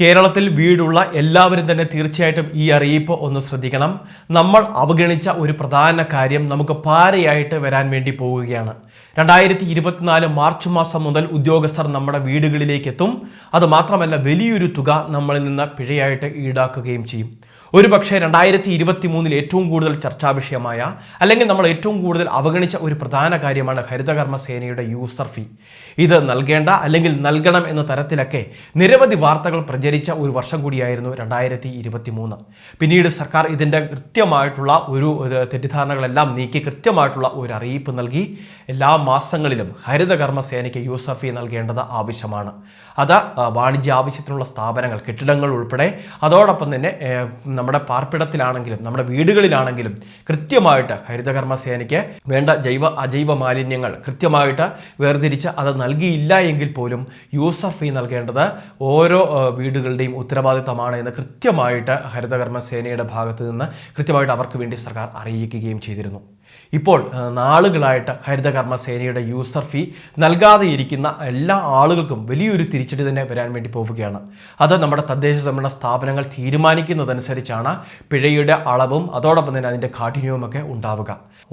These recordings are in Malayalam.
കേരളത്തിൽ വീടുള്ള എല്ലാവരും തന്നെ തീർച്ചയായിട്ടും ഈ അറിയിപ്പ് ഒന്ന് ശ്രദ്ധിക്കണം. നമ്മൾ അവഗണിച്ച ഒരു പ്രധാന കാര്യം നമുക്ക് പാരയായിട്ട് വരാൻ വേണ്ടി പോവുകയാണ്. രണ്ടായിരത്തി ഇരുപത്തിനാല് മാർച്ച് മാസം മുതൽ ഉദ്യോഗസ്ഥർ നമ്മുടെ വീടുകളിലേക്ക് എത്തും അതുമാത്രമല്ല വലിയൊരു തുക നമ്മളിൽ നിന്ന് പിഴയായിട്ട് ഈടാക്കുകയും ചെയ്യും. ഒരു പക്ഷേ രണ്ടായിരത്തി ഇരുപത്തി മൂന്നിൽ ഏറ്റവും കൂടുതൽ ചർച്ചാ വിഷയമായ അല്ലെങ്കിൽ നമ്മൾ ഏറ്റവും കൂടുതൽ അവഗണിച്ച ഒരു പ്രധാന കാര്യമാണ് ഹരിതകർമ്മ സേനയുടെ യൂസർ ഫീ ഇത് നൽകേണ്ട അല്ലെങ്കിൽ നൽകണം എന്ന തരത്തിലൊക്കെ നിരവധി വാർത്തകൾ പ്രചരിച്ച ഒരു വർഷം കൂടിയായിരുന്നു രണ്ടായിരത്തി ഇരുപത്തി മൂന്ന് പിന്നീട് സർക്കാർ ഇതിന്റെ കൃത്യമായിട്ടുള്ള ഒരു തെറ്റിദ്ധാരണകളെല്ലാം നീക്കി കൃത്യമായിട്ടുള്ള ഒരു അറിയിപ്പ് നൽകി. എല്ലാ മാസങ്ങളിലും ഹരിതകർമ്മ സേനയ്ക്ക് യൂസർ ഫീ നൽകേണ്ടത് ആവശ്യമാണ്. അത് വാണിജ്യ ആവശ്യത്തിനുള്ള സ്ഥാപനങ്ങൾ കെട്ടിടങ്ങൾ ഉൾപ്പെടെ. അതോടൊപ്പം തന്നെ നമ്മുടെ പാർപ്പിടത്തിലാണെങ്കിലും നമ്മുടെ വീടുകളിലാണെങ്കിലും കൃത്യമായിട്ട് ഹരിതകർമ്മ സേനയ്ക്ക് വേണ്ട ജൈവ അജൈവ മാലിന്യങ്ങൾ കൃത്യമായിട്ട് വേർതിരിച്ച് അത് നൽകിയില്ല എങ്കിൽ പോലും യൂസർ ഫീ നൽകേണ്ടത് ഓരോ വീടുകളുടെയും ഉത്തരവാദിത്തമാണ് എന്ന് കൃത്യമായിട്ട് ഹരിതകർമ്മ സേനയുടെ ഭാഗത്ത് നിന്ന് കൃത്യമായിട്ട് അവർക്ക് വേണ്ടി സർക്കാർ അറിയിക്കുകയും ചെയ്തിരുന്നു. ഇപ്പോൾ നാളുകളായിട്ട് ഹരിതകർമ്മ സേനയുടെ യൂസർ ഫീ നൽകാതെ ഇരിക്കുന്ന എല്ലാ ആളുകൾക്കും വലിയൊരു തിരിച്ചടി തന്നെ വരാൻ വേണ്ടി പോവുകയാണ്. അത് നമ്മുടെ തദ്ദേശ സംഭരണ സ്ഥാപനങ്ങൾ തീരുമാനിക്കുന്നതനുസരിച്ചാണ് പിഴയുടെ അളവും അതോടൊപ്പം തന്നെ അതിന്റെ കാഠിന്യവുമൊക്കെ ഉണ്ടാവുക.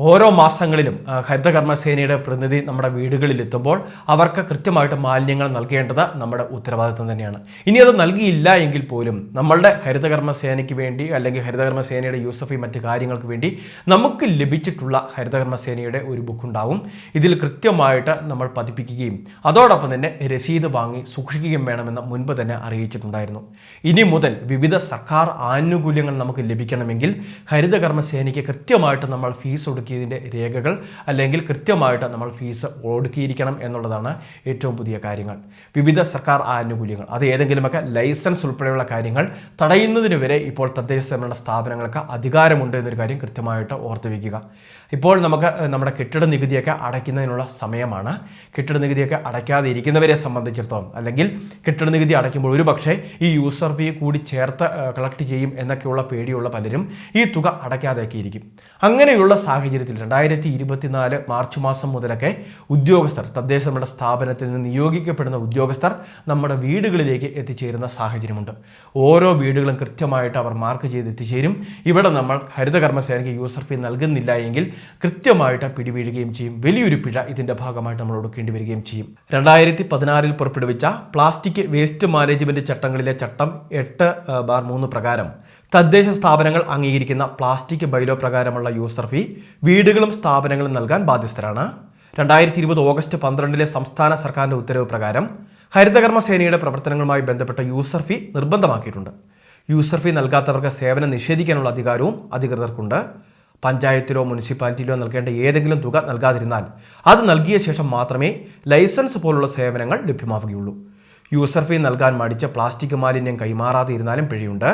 ഓരോ മാസങ്ങളിലും ഹരിതകർമ്മ സേനയുടെ പ്രതിനിധി നമ്മുടെ വീടുകളിൽ എത്തുമ്പോൾ അവർക്ക് കൃത്യമായിട്ട് മാലിന്യങ്ങൾ നൽകേണ്ടത് നമ്മുടെ ഉത്തരവാദിത്വം തന്നെയാണ്. ഇനി അത് നൽകിയില്ല എങ്കിൽ പോലും നമ്മളുടെ ഹരിതകർമ്മ സേനയ്ക്ക് വേണ്ടി അല്ലെങ്കിൽ ഹരിതകർമ്മ സേനയുടെ യൂസഫി മറ്റ് കാര്യങ്ങൾക്ക് വേണ്ടി നമുക്ക് ലഭിച്ചിട്ടുള്ള ഹരിതകർമ്മ സേനയുടെ ഒരു ബുക്ക് ഉണ്ടാവും ഇതിൽ കൃത്യമായിട്ട് നമ്മൾ പതിപ്പിക്കുകയും അതോടൊപ്പം തന്നെ രസീത് വാങ്ങി സൂക്ഷിക്കുകയും വേണമെന്ന് മുൻപ് തന്നെ അറിയിച്ചിട്ടുണ്ടായിരുന്നു. ഇനി മുതൽ വിവിധ സർക്കാർ ആനുകൂല്യങ്ങൾ നമുക്ക് ലഭിക്കണമെങ്കിൽ ഹരിതകർമ്മസേനയ്ക്ക് കൃത്യമായിട്ട് നമ്മൾ ഫീസ് ഒടുക്കിയതിന്റെ രേഖകൾ അല്ലെങ്കിൽ കൃത്യമായിട്ട് നമ്മൾ ഫീസ് ഒടുക്കിയിരിക്കണം എന്നുള്ളതാണ് ഏറ്റവും പുതിയ കാര്യങ്ങൾ. വിവിധ സർക്കാർ ആനുകൂല്യങ്ങൾ അത് ഏതെങ്കിലുമൊക്കെ ലൈസൻസ് ഉൾപ്പെടെയുള്ള കാര്യങ്ങൾ തടയുന്നതിന് വരെ ഇപ്പോൾ തദ്ദേശ സ്ഥാപനങ്ങൾക്ക് അധികാരമുണ്ട് എന്നൊരു കാര്യം കൃത്യമായിട്ട് ഓർത്തു വയ്ക്കുക. ഇപ്പോൾ നമുക്ക് നമ്മുടെ കെട്ടിട നികുതിയൊക്കെ അടയ്ക്കുന്നതിനുള്ള സമയമാണ്. കെട്ടിട നികുതിയൊക്കെ അടയ്ക്കാതെ ഇരിക്കുന്നവരെ സംബന്ധിച്ചിടത്തോളം അല്ലെങ്കിൽ കെട്ടിട നികുതി അടയ്ക്കുമ്പോൾ ഒരു പക്ഷേ ഈ യൂസർ ഫീ കൂടി ചേർത്ത് കളക്ട് ചെയ്യും എന്നൊക്കെയുള്ള പേടിയുള്ള പലരും ഈ തുക അടയ്ക്കാതെയൊക്കെ ഇരിക്കും. അങ്ങനെയുള്ള സാഹചര്യത്തിൽ രണ്ടായിരത്തി ഇരുപത്തിനാല് മാർച്ച് മാസം മുതലൊക്കെ ഉദ്യോഗസ്ഥർ തദ്ദേശ നമ്മുടെ സ്ഥാപനത്തിൽ നിന്ന് നിയോഗിക്കപ്പെടുന്ന ഉദ്യോഗസ്ഥർ നമ്മുടെ വീടുകളിലേക്ക് എത്തിച്ചേരുന്ന സാഹചര്യമുണ്ട്. ഓരോ വീടുകളും കൃത്യമായിട്ട് അവർ മാർക്ക് ചെയ്ത് എത്തിച്ചേരും. ഇവിടെ നമ്മൾ ഹരിതകർമ്മസേനയ്ക്ക് യൂസർ ഫീ നൽകുന്നില്ല എങ്കിൽ കൃത്യമായിട്ട് പിടിവീഴുകയും ചെയ്യും. വലിയൊരു പിഴ ഇതിന്റെ ഭാഗമായിട്ട് നമ്മൾ ഒടുക്കേണ്ടി വരികയും ചെയ്യും. രണ്ടായിരത്തി പതിനാറിൽ പുറപ്പെടുവിച്ച പ്ലാസ്റ്റിക് വേസ്റ്റ് മാനേജ്മെന്റ് ചട്ടങ്ങളിലെ ചട്ടം എട്ട് ബാർ മൂന്ന് പ്രകാരം തദ്ദേശ സ്ഥാപനങ്ങൾ അംഗീകരിക്കുന്ന പ്ലാസ്റ്റിക് ബൈലോ പ്രകാരമുള്ള യൂസർ ഫീ വീടുകളും സ്ഥാപനങ്ങളും നൽകാൻ ബാധ്യസ്ഥരാണ്. രണ്ടായിരത്തി ഇരുപത് ഓഗസ്റ്റ് പന്ത്രണ്ടിലെ സംസ്ഥാന സർക്കാരിന്റെ ഉത്തരവ് പ്രകാരം ഹരിതകർമ്മ സേനയുടെ പ്രവർത്തനങ്ങളുമായി ബന്ധപ്പെട്ട യൂസർ ഫീ നിർബന്ധമാക്കിയിട്ടുണ്ട്. യൂസർ ഫീ നൽകാത്തവർക്ക് സേവനം നിഷേധിക്കാനുള്ള അധികാരവും അധികൃതർക്കുണ്ട്. പഞ്ചായത്തിലോ മുനിസിപ്പാലിറ്റിയിലോ നൽകേണ്ട ഏതെങ്കിലും തുക നൽകാതിരുന്നാൽ അത് നൽകിയ ശേഷം മാത്രമേ ലൈസൻസ് പോലുള്ള സേവനങ്ങൾ ലഭ്യമാവുകയുള്ളൂ. യൂസർ ഫീ നൽകാൻ മടിച്ച പ്ലാസ്റ്റിക് മാലിന്യം കൈമാറാതെ ഇരുന്നാലും പിഴയുണ്ട്.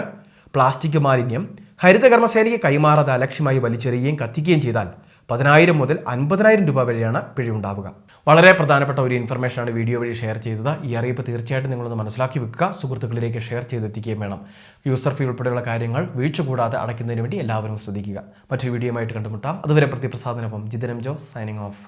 പ്ലാസ്റ്റിക് മാലിന്യം ഹരിതകർമ്മസേനയ്ക്ക് കൈമാറാതെ അലക്ഷ്യമായി വലിച്ചെറിയുകയും കത്തിക്കുകയും ചെയ്താൽ പതിനായിരം മുതൽ അൻപതിനായിരം രൂപ വരെയാണ് പിഴയുണ്ടാവുക വളരെ പ്രധാനപ്പെട്ട ഒരു ഇൻഫർമേഷനാണ് വീഡിയോ വഴി ഷെയർ ചെയ്തത്. ഈ അറിയിപ്പ് തീർച്ചയായിട്ടും നിങ്ങളൊന്ന് മനസ്സിലാക്കി വെക്കുക. സുഹൃത്തുക്കളിലേക്ക് ഷെയർ ചെയ്തെത്തിക്കുകയും വേണം. യൂസർ ഫീ ഉൾപ്പെടെയുള്ള കാര്യങ്ങൾ വീഴ്ച കൂടാതെ അടയ്ക്കുന്നതിന് വേണ്ടി എല്ലാവരും ശ്രദ്ധിക്കുക. മറ്റൊരു വീഡിയോ ആയിട്ട് കണ്ടുമുട്ടാം. അതുവരെ പ്രതിപ്രസാദനൊപ്പം ജിതനം ജോ സൈനിങ് ഓഫ്